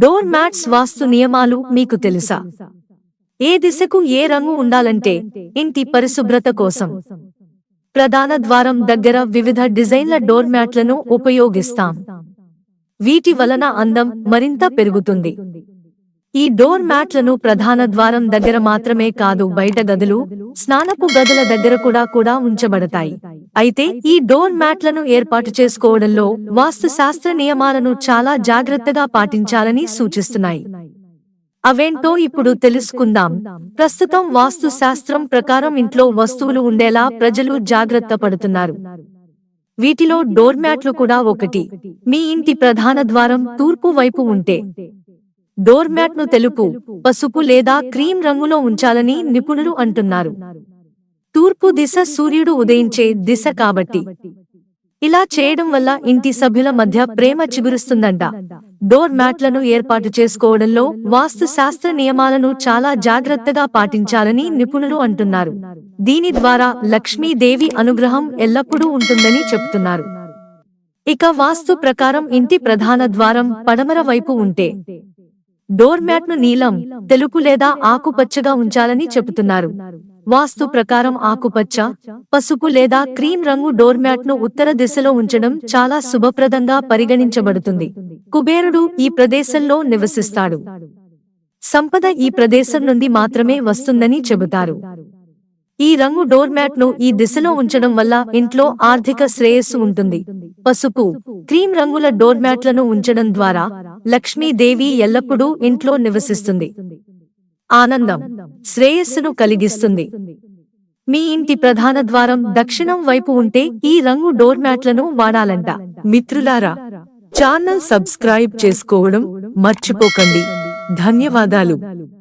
Door mats వాస్తు నియమాలు మీకు తెలుసా? ఏ దిశకు ఏ రంగు ఉండాలంటే ఇంటి పరిశుభ్రత కోసం. ప్రధాన ద్వారం దగ్గర వివిధ డిజైన్ల డోర్ మ్యాట్లను ఉపయోగిస్తాం. వీటి వలన అందం మరింత పెరుగుతుంది. ఈ డోర్ మ్యాట్లను ప్రధాన ద్వారం దగ్గర మాత్రమే కాదు బయట గదులు స్నానపు గదుల దగ్గర కూడా కూడా ఉంచబడతాయి. అయితే ఈ డోర్ మ్యాట్లను ఏర్పాటు చేసుకోవడంలో వాస్తు శాస్త్ర నియమాలను చాలా జాగ్రత్తగా పాటించాలని సూచిస్తున్నాయి. అవేంటో ఇప్పుడు తెలుసుకుందాం. ప్రస్తుతం వాస్తు శాస్త్రం ప్రకారం ఇంట్లో వస్తువులు ఉండేలా ప్రజలు జాగ్రత్త పడుతున్నారు. వీటిలో డోర్ మ్యాట్లు కూడా ఒకటి. మీ ఇంటి ప్రధాన ద్వారం తూర్పు వైపు ఉంటే. డోర్ మ్యాట్ను తెలుపు పసుపు లేదా క్రీం రంగులో ఉంచాలని నిపుణులు అంటున్నారు. తూర్పు దిశ సూర్యుడు ఉదయించే దిశ కాబట్టి. ఇలా చేయడం వల్ల ఇంటి సభ్యుల మధ్య ప్రేమ చిగురుస్తుందంట. డోర్ మ్యాట్లను ఏర్పాటు చేసుకోవడంలో వాస్తు శాస్త్ర నియమాలను చాలా జాగ్రత్తగా పాటించాలని నిపుణులు అంటున్నారు. దీని ద్వారా లక్ష్మీదేవి అనుగ్రహం ఎల్లప్పుడూ ఉంటుందని చెబుతున్నారు ఇక వాస్తు ప్రకారం ఇంటి ప్రధాన ద్వారం పడమర వైపు ఉంటే. డోర్ మ్యాట్ను నీలం తెలుపు లేదా ఆకుపచ్చగా ఉంచాలని చెబుతున్నారు వాస్తు ప్రకారం ఆకుపచ్చ పసుపు లేదా క్రీం రంగు డోర్ మ్యాట్ను ఉత్తర దిశలో ఉంచడం చాలా శుభప్రదంగా పరిగణించబడుతుంది. కుబేరుడు ఈ ప్రదేశంలో నివసిస్తాడు. సంపద ఈ ప్రదేశం నుండి మాత్రమే వస్తుందని చెబుతారు. ఈ రంగు డోర్ మ్యాట్ను ఈ దిశలో ఉంచడం వల్ల ఇంట్లో ఆర్థిక శ్రేయస్సు ఉంటుంది. పసుపు క్రీం రంగుల డోర్ మ్యాట్లను ఉంచడం ద్వారా లక్ష్మీదేవి ఎల్లప్పుడూ ఇంట్లో నివసిస్తుంది. ఆనందం శ్రేయస్సును కలిగిస్తుంది. మీ ఇంటి ప్రధాన ద్వారం దక్షిణం వైపు ఉంటే ఈ రంగు డోర్ మ్యాట్లను వాడాలంట. మిత్రులారా ఛానల్ సబ్స్క్రైబ్ చేసుకోవడం మర్చిపోకండి. ధన్యవాదాలు.